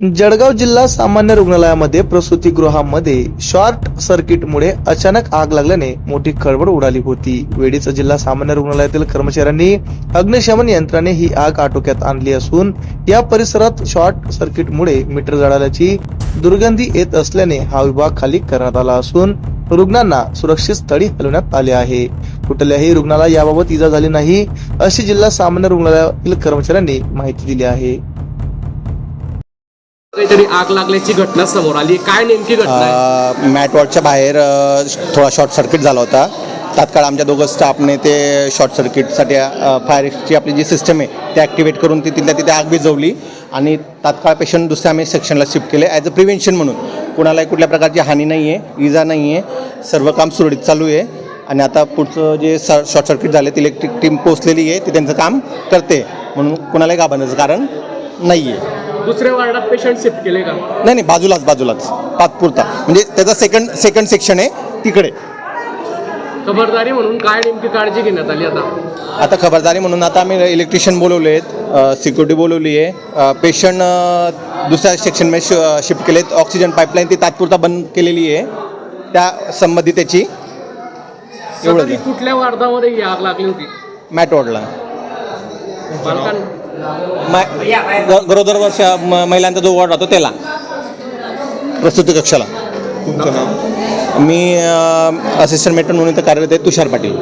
जळगाव जिल्हा सामान्य रुग्णालयामध्ये प्रसूतीगृहामध्ये शॉर्ट सर्किटमुळे अचानक आग लागल्याने मोठी खळबळ उडाली होती. वेळीच जिल्हा सामान्य रुग्णालयातील कर्मचाऱ्यांनी अग्निशमन यंत्राने ही आग आटोक्यात आणली असून या परिसरात शॉर्ट सर्किटमुळे मीटर जळाल्याची दुर्गंधी येत असल्याने हा विभाग खाली करण्यात आला असून रुग्णांना सुरक्षित स्थळी हलवण्यात आले आहे. कुठल्याही रुग्णाला याबाबत इजा झाली नाही अशी जिल्हा सामान्य रुग्णालयातील कर्मचाऱ्यांनी माहिती दिली आहे. काहीतरी आग लागल्याची घटना समोर आली. काय नेमकी घटना आहे? बाहेर अ, थोडा शॉर्ट सर्किट झाला होता. तात्काळ आमच्या दोघं स्टाफने ते शॉर्ट सर्किटसाठी फायर एक्सची आपली जी सिस्टम आहे ते ॲक्टिवेट करून ती तिथल्या तिथे आग विझवली. आणि तात्काळ पेशंट दुसऱ्या आम्ही सेक्शनला शिफ्ट केले ॲज अ प्रिव्हेन्शन म्हणून. कुणालाही कुठल्या प्रकारची हानी नाही आहे इजा नाही आहे सर्व काम सुरळीत चालू आहे. आणि आता पुढचं जे शॉर्ट सर्किट झाले ती इलेक्ट्रिक टीम पोचलेली आहे ती त्यांचं काम करते. म्हणून कुणालाही घाबरण्याचं कारण नाही आहे दुसऱ्या वार्डात पेशंट शिफ्ट केले का? नाही नाही बाजूलाच बाजूलाच. पाचपुरता म्हणजे त्याचा सेकंड सेकंड सेक्शन आहे तिकडे. खबरदारी म्हणून काय नेमकी काळजी घेण्यात आली आता? आता खबरदारी म्हणून आता आम्ही इलेक्ट्रिशियन बोलवले आहेत सिक्युरिटी बोलवली आहे. पेशंट दुसऱ्या सेक्शनमध्ये शिफ्ट केले आहेत ऑक्सिजन पाईपलाईन ती तात्पुरता बंद केलेली आहे. त्या संबंधित त्याची कुठल्या वार्डामध्ये ही आग लागली होती? मॅटवॉर्डला बालकां ग- गरोदर वर्ष महिलांचा जो वॉर्ड राहतो त्याला. प्रसूती कक्षाला. तुमचं नाव? मी असिस्टंट मेट्रो म्हणून कार्यरत आहे तुषार पाटील.